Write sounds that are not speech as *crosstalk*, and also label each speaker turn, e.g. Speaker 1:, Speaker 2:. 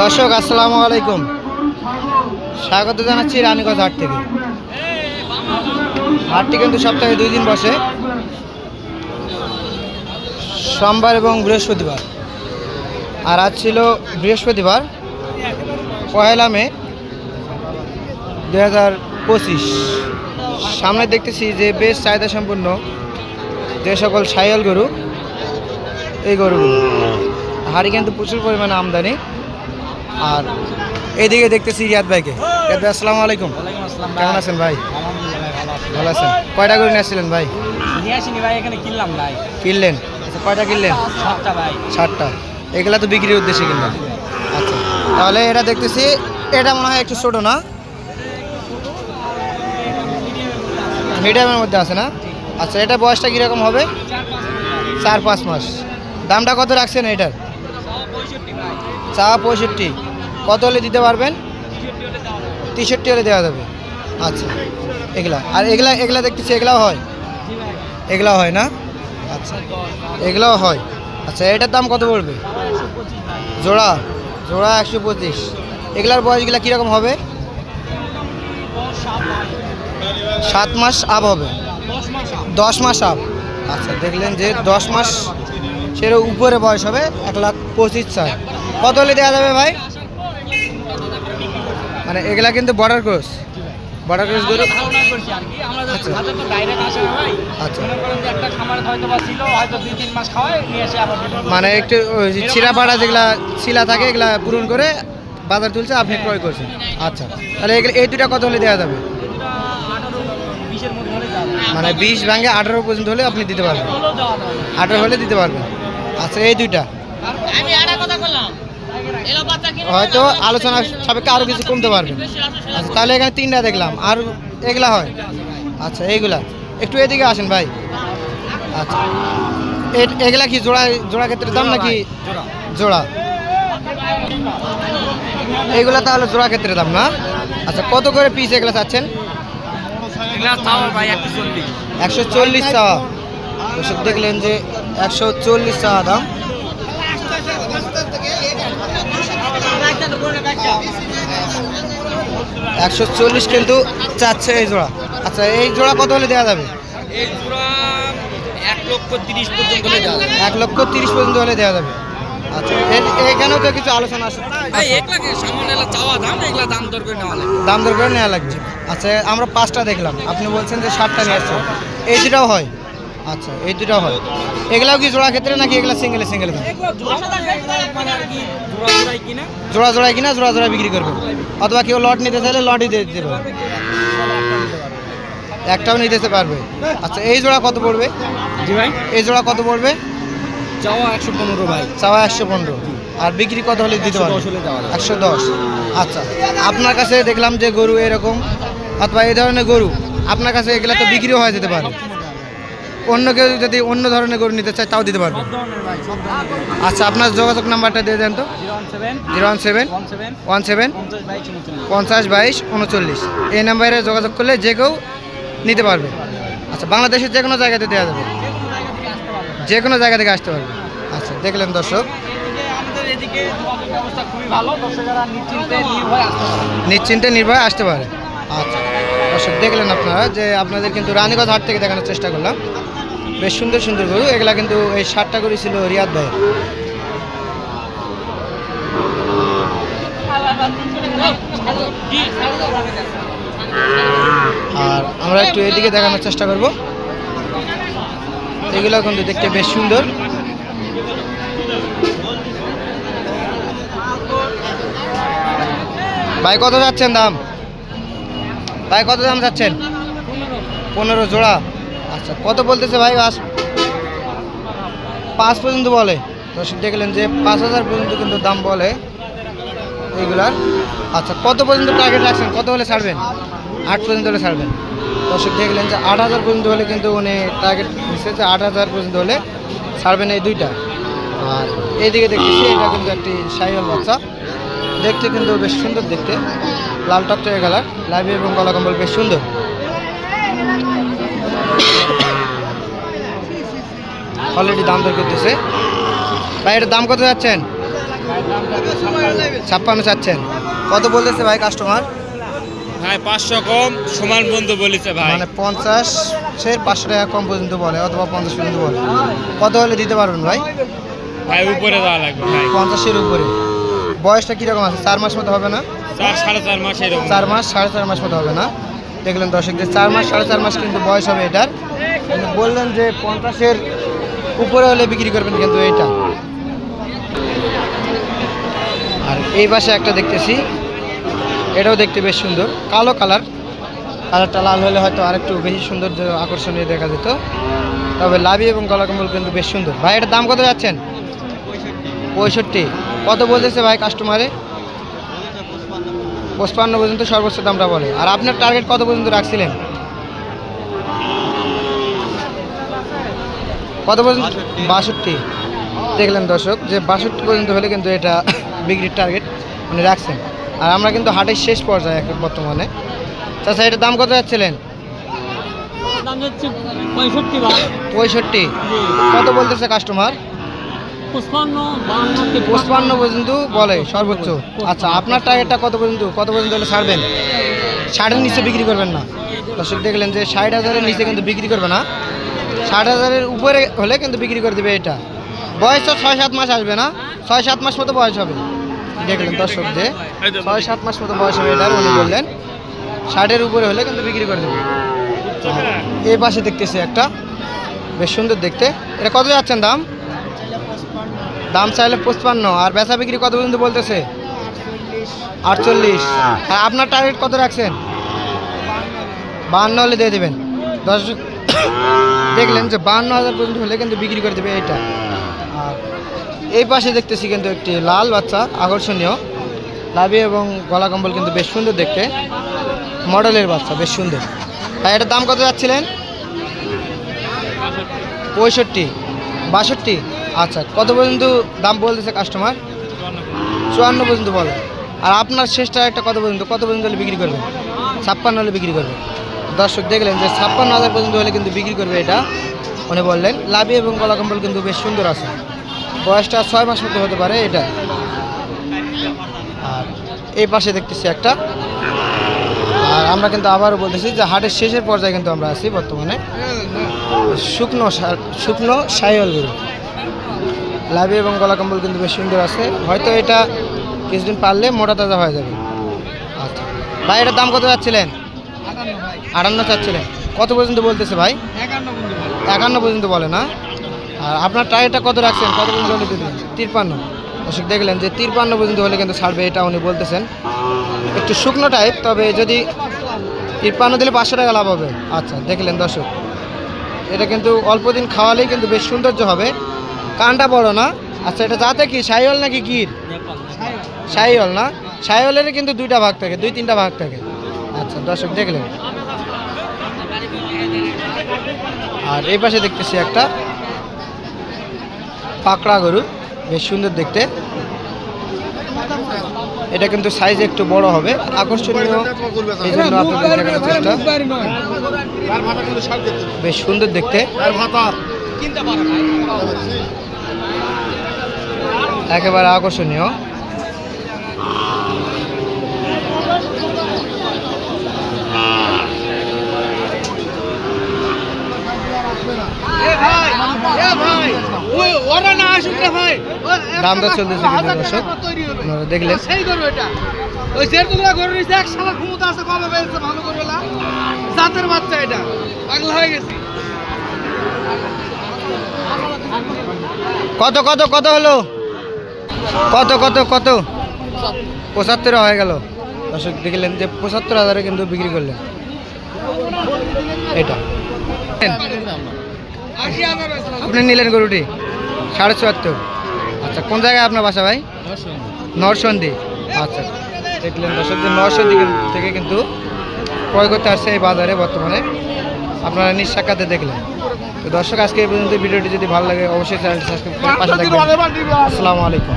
Speaker 1: দর্শক, আসসালামু আলাইকুম। স্বাগত জানাচ্ছি রানীগঞ্জ হাট থেকে। হাটটি কিন্তু সপ্তাহে দুই দিন বসে। সোমবার এবং বৃহস্পতিবার। আর আজ ছিল বৃহস্পতিবার পয়লা মে দু হাজার পঁচিশ। সামনে দেখতেছি যে বেশ চাহিদা সম্পন্ন যে সকল সাইয়াল গরু, এই গরুগুলো। হাড়ি কিন্তু প্রচুর পরিমাণে আমদানি। আর এইদিকে দেখতেছি রিয়াদ ভাইকে। রিয়াদ ভাই আসসালামু আলাইকুম। কেমন আছেন ভাই? ভালো আছেন। কয়টা করে নিয়ে আসছিলেন ভাই?
Speaker 2: ভাই এখানে কিনলাম ভাই।
Speaker 1: কিনলেন? আচ্ছা কয়টা কিনলেন?
Speaker 2: সাতটা ভাই।
Speaker 1: ষাটটা এগুলা তো বিক্রির উদ্দেশ্যে কিনলেন। আচ্ছা তাহলে এটা দেখতেছি এটা মনে হয় একটু ছোট না? মিডিয়ামের মধ্যে আছে না? আচ্ছা এটা বয়সটা কীরকম হবে? চার পাঁচ মাস। দামটা কত রাখছেন এটার? চা পঁয়ষট্টি। কত হলে দিতে পারবেন? তেষট্টি হলে দেওয়া যাবে। আচ্ছা এগুলা। আর এগুলা এগুলা দেখতেছি এগুলাও হয়? এগুলাও হয় না? আচ্ছা এগুলাও হয়। আচ্ছা এটার দাম কত পড়বে? জোড়া? জোড়া একশো পঁচিশ। এগুলার বয়সগুলা কীরকম হবে? সাত মাস আপ হবে। দশ মাস আপ আচ্ছা দেখলেন যে দশ মাস সের উপরে বয়স হবে এক লাখ পঁচিশ চার কত হলে দেওয়া যাবে ভাই? মানে এগুলা কিন্তু বর্ডার ক্রস বর্ডার ক্রস গরু
Speaker 2: মনে একটা ছিল
Speaker 1: পাড়া যেগুলা ছিলা থাকে এগুলা পূরণ করে বাজার তুলছে আপনি ক্রয় করছেন। আচ্ছা। তাহলে এগুলো এই দুটা কত হলে দেওয়া যাবে? মানে বিশ ভাঙে আঠারো পর্যন্ত হলে আপনি দিতে পারবেন। আঠারো হলে দিতে পারবেন। আচ্ছা এই দুইটা।
Speaker 2: আমি আর কথা বললাম। এলো বাচ্চা কিনে
Speaker 1: হয়তো আলোচনা সাপেক্ষে আরও কিছু কমতে পারবেন আচ্ছা তাহলে এখানে তিনটা দেখলাম। আর এগুলা হয়? আচ্ছা এইগুলা। একটু এদিকে আসেন ভাই। আচ্ছা এ- এগুলা কি জোড়া জোড়া ক্ষেত্রে দাম নাকি জোড়া। এইগুলা তাহলে জোড়া ক্ষেত্রে দাম না? আচ্ছা কত করে পিস এগুলা চাচ্ছেন?
Speaker 2: এগুলা চাও ভাই একটু চল্লিশ।
Speaker 1: একশো চল্লিশ চাওয়া। দর্শক দেখলেন যে একশো চল্লিশ চাওয়া দাম। একশো চল্লিশ কিন্তু চাচ্ছে এই জোড়া। আচ্ছা এই জোড়া কত হলে দেওয়া যাবে?
Speaker 2: এক লক্ষ তিরিশ পর্যন্ত হলে যাবে।
Speaker 1: এক লক্ষ তিরিশ পর্যন্ত হলে দেওয়া যাবে। আচ্ছা এখানেও তো কিছু আলোচনা আছে।
Speaker 2: দাম দর করে নেওয়া লাগে
Speaker 1: দাম দর করে নেওয়া লাগবে। আচ্ছা আমরা পাঁচটা দেখলাম। আপনি বলছেন যে সাতটা নিয়ে আসছেন। এই দুটাও হয়? আচ্ছা এই দুটাও হয়। এগুলাও কি জোড়া ক্ষেত্রে নাকি এগুলা সিঙ্গেলে সিঙ্গেলে দাম
Speaker 2: জোড়া
Speaker 1: জোড়ায় কিনা জোড়া জোড়া বিক্রি করবেন অথবা কেউ লট নিতে চাইলে লটই দিয়ে দিতে পারবে। একটাও নিতে পারবে। আচ্ছা এই জোড়া কত পড়বে?
Speaker 2: জি ভাই।
Speaker 1: এই জোড়া কত পড়বে?
Speaker 2: চাওয়া একশো পনেরো ভাই।
Speaker 1: চাওয়া একশো পনেরো। আর বিক্রি কত হলে দিতে পারবে?
Speaker 2: 110 হলে দেওয়া যাবে।
Speaker 1: একশো দশ। আচ্ছা আপনার কাছে দেখলাম যে গরু এরকম অথবা এই ধরনের গরু আপনার কাছে এগুলা তো বিক্রিও হয়ে যেতে পারে। অন্য কেউ যদি অন্য ধরনের গরু নিতে চায়, তাও দিতে পারবে।
Speaker 2: সব ধরনের ভাই সব ধরনের
Speaker 1: আচ্ছা আপনার যোগাযোগ নাম্বারটা দিয়ে দেন তো।
Speaker 2: Zero one seven
Speaker 1: one seven,
Speaker 2: পঞ্চাশ বাইশ উনচল্লিশ।
Speaker 1: এই নাম্বারে যোগাযোগ করলে যে কেউ নিতে পারবে। আচ্ছা বাংলাদেশের যে কোনো জায়গাতে দেওয়া যাবে। যে কোনো জায়গা থেকে আসতে পারবে। আচ্ছা দেখলেন দর্শক।
Speaker 2: নিশ্চিন্তে নির্ভয় আসতে পারে।
Speaker 1: আচ্ছা দর্শক, দেখলেন আপনারা যে আপনাদের কিন্তু রানীগঞ্জ হাট থেকে দেখানোর চেষ্টা করলাম। বেশ সুন্দর সুন্দর গরু। এগুলা কিন্তু এই ষাটটা গরু ছিল রিয়াদ ভাইয়ের আর আমরা একটু এদিকে দেখানোর চেষ্টা করব। এগুলো কিন্তু দেখতে বেশ সুন্দর। ভাই, কত যাচ্ছেন দাম? ভাই, কত দাম যাচ্ছেন? পনেরো জোড়া। আচ্ছা কত বলতেছে ভাই আস পাঁচ পর্যন্ত বলে। দর্শক দেখলেন যে পাঁচ হাজার পর্যন্ত কিন্তু দাম বলে এইগুলার। আচ্ছা কত পর্যন্ত টার্গেট রাখছেন? কত হলে ছাড়বেন? আট পর্যন্ত হলে ছাড়বেন। দর্শক দেখলেন যে আট হাজার পর্যন্ত হলে কিন্তু উনি টার্গেট নিচ্ছে যে আট হাজার পর্যন্ত হলে ছাড়বেন এই দুইটা। আর এইদিকে দেখতেছি, এটা কিন্তু একটি সাইকেল বাচ্চা। দেখতে কিন্তু বেশ সুন্দর দেখতে। লাল টকটকে কালার লাইভি এবং গলা কম্বল বেশ সুন্দর। অলরেডি দাম দর করতেছে। ভাই এটার দাম কত যাচ্ছেন? ছাপ্পান্ন চাচ্ছেন। কত বলতেছে ভাই কাস্টমার
Speaker 3: ভাই পাঁচশো কম সমান বন্ধু বলেছে ভাই।
Speaker 1: মানে পঞ্চাশ সে পাঁচশো টাকা কম পর্যন্ত বলে অথবা পঞ্চাশ পর্যন্ত বলে। কত হলে দিতে পারবেন ভাই?
Speaker 3: ভাই উপরে দেওয়া লাগবে ভাই।
Speaker 1: পঞ্চাশের উপরে। বয়সটা কীরকম আছে? চার মাস মতো হবে না?
Speaker 3: চার সাড়ে চার মাস এরকম।
Speaker 1: চার মাস সাড়ে চার মাস মতো হবে না? দেখলেন দর্শকদের চার মাস সাড়ে চার মাস কিন্তু বয়স হবে এটার। বললেন যে পঞ্চাশের উপরে হলে বিক্রি করবেন কিন্তু এইটা। আর এই পাশে একটা দেখতেছি, এটাও দেখতে বেশ সুন্দর, কালো কালার। কালারটা লাল হলে হয়তো আরেকটু বেশি সুন্দর আকর্ষণীয় দেখা যেত। তবে লাভি এবং গলা কম্বল কিন্তু বেশ সুন্দর। ভাই, এটার দাম কত যাচ্ছেন? পঁয়ষট্টি। কত বলতেছে ভাই কাস্টমারে পঁচপান্ন পর্যন্ত সর্বোচ্চ দামটা বলে। আর আপনার টার্গেট কত পর্যন্ত রাখছিলেন? কত পর্যন্ত? বাষট্টি। দেখলেন দর্শক যে বাষট্টি পর্যন্ত হলে কিন্তু এটা *laughs* বিক্রির টার্গেট মানে রাখছেন। আর আমরা কিন্তু হাটের শেষ পর্যায়ে এখন বর্তমানে। তাছাড়া এটার দাম কত যাচ্ছিলেন?
Speaker 2: পঁয়ষট্টি
Speaker 1: কত বলতেছে কাস্টমার
Speaker 2: পঁচপান্ন
Speaker 1: পঁচপান্ন পর্যন্ত বলে সর্বোচ্চ। আচ্ছা আপনার টার্গেটটা কত পর্যন্ত? কত পর্যন্ত হলে ছাড়বেন? ষাটের নিচে বিক্রি করবেন না। দর্শক দেখলেন যে ষাট হাজারের নিচে কিন্তু বিক্রি করবে না। ষাট হাজারের উপরে হলে কিন্তু বিক্রি করে দেবে এটা। বয়স তো ছয় সাত মাস আসবে না? ছয় সাত মাস মতো বয়স হবে। দেখলেন দর্শক যে ছয় সাত মাস মতো বয়স হবে এটার উনি বললেন ষাটের উপরে হলে কিন্তু বিক্রি করে দেবে। এই পাশে দেখতেছি একটা বেশ সুন্দর দেখতে। এটা কত যাচ্ছেন দাম? দাম চাইলে পঁচপান্ন আর বেচা বিক্রি কত পর্যন্ত বলতেছে? আটচল্লিশ। আর আপনার টার্গেট কত রাখছেন? বাহান্ন হলে দিয়ে দেবেন। দশ দেখলেন যে বান্ন হাজার পর্যন্ত হলে কিন্তু বিক্রি করে দেবে এইটা আর এই পাশে দেখতেছি কিন্তু একটি লাল বাচ্চা, আকর্ষণীয়। লাভি এবং গলা কম্বল কিন্তু বেশ সুন্দর দেখতে। মডেলের বাচ্চা, বেশ সুন্দর। আর এটার দাম কত যাচ্ছিলেন? পঁয়ষট্টি। বাষট্টি? আচ্ছা কত পর্যন্ত দাম বলতেছে কাস্টমার চুয়ান্ন পর্যন্ত বলে। আর আপনার শেষটা একটা কত পর্যন্ত? কত পর্যন্ত হলে বিক্রি করবেন? ছাপ্পান্ন হলে বিক্রি করবে দর্শক দেখলেন যে ছাপ্পান্ন হাজার পর্যন্ত হলে কিন্তু বিক্রি করবে এটা, উনি বললেন। লাভি এবং গলা কম্বল কিন্তু বেশ সুন্দর আছে। বয়সটা ছয় মাস মতো হতে পারে এটা। আর এই পাশে দেখতেছি একটা। আর আমরা কিন্তু আবারও বলতেছি যে হাটের শেষের পর্যায়ে কিন্তু আমরা আছি বর্তমানে। শুকনো শুকনো সাইল গরু। লাভি এবং গলা কম্বল কিন্তু বেশ সুন্দর আছে। হয়তো এটা কিছুদিন পারলে মোটা তাজা হয়ে যাবে। আচ্ছা। ভাই, এটার দাম কত যাচ্ছিলেন? আটান্ন চাচ্ছিলেন। কত পর্যন্ত বলতেছে ভাই? একান্ন পর্যন্ত বলে। না? আর আপনার টায়ারটা কত রাখছেন? কত পর্যন্ত হলে দিবেন? তিরপান্ন। দর্শক দেখলেন যে তিরপান্ন পর্যন্ত হলে কিন্তু ছাড়বে এটা উনি বলতেছেন। একটু শুকনো টাইপ তবে যদি তিরপান্ন দিলে পাঁচশো টাকা লাভ হবে। আচ্ছা দেখলেন দর্শক। এটা কিন্তু অল্প দিন খাওয়ালেই কিন্তু বেশ সৌন্দর্য হবে। কানটা বড় না? আচ্ছা এটা যাতে কি? সাইহল নাকি গির? সাইহল না? সাইহলের কিন্তু দুইটা ভাগ থাকে দুই তিনটা ভাগ থাকে। আচ্ছা দর্শক দেখলেন। আর এই পাশে দেখতেছি একটা পাকড়া গরু বেশ সুন্দর দেখতে। এটা কিন্তু সাইজ একটু বড় হবে আকর্ষণীয় এই জন্য আপনাদের দেখানোর চেষ্টা। বেশ সুন্দর দেখতে। একেবারে আকর্ষণীয়। দাম দর চলতেছে কিন্তু দর্শক। আপনারা দেখলেন।
Speaker 4: সেই করবে এটা। ওই এক সালা ক্ষমতা আছে কবে ভালো না জাতের বাচ্চা এটা। পাগলা হয়ে গেছি।
Speaker 1: কত কত কত হলো? কত কত কত? পঁচাত্তর হয়ে গেল। দর্শক দেখলেন যে পঁচাত্তর হাজারে কিন্তু বিক্রি করলেন। এটা। আপনি নিলেন গরুটি? সাড়ে চুয়াত্তর। আচ্ছা কোন জায়গায় আপনার বাসা ভাই? নরসন্দি আচ্ছা দেখলেন দর্শক নরসন্দি থেকে কিন্তু ক্রয় করতে আসছে এই বাজারে বর্তমানে। আপনারা নিজ সাক্ষাতে দেখলেন। তো দর্শক আজকে এই পর্যন্ত ভিডিওটি যদি ভালো লাগে অবশ্যই চ্যানেলটি সাবস্ক্রাইব করে পাশে থাকবেন। আসসালামু আলাইকুম।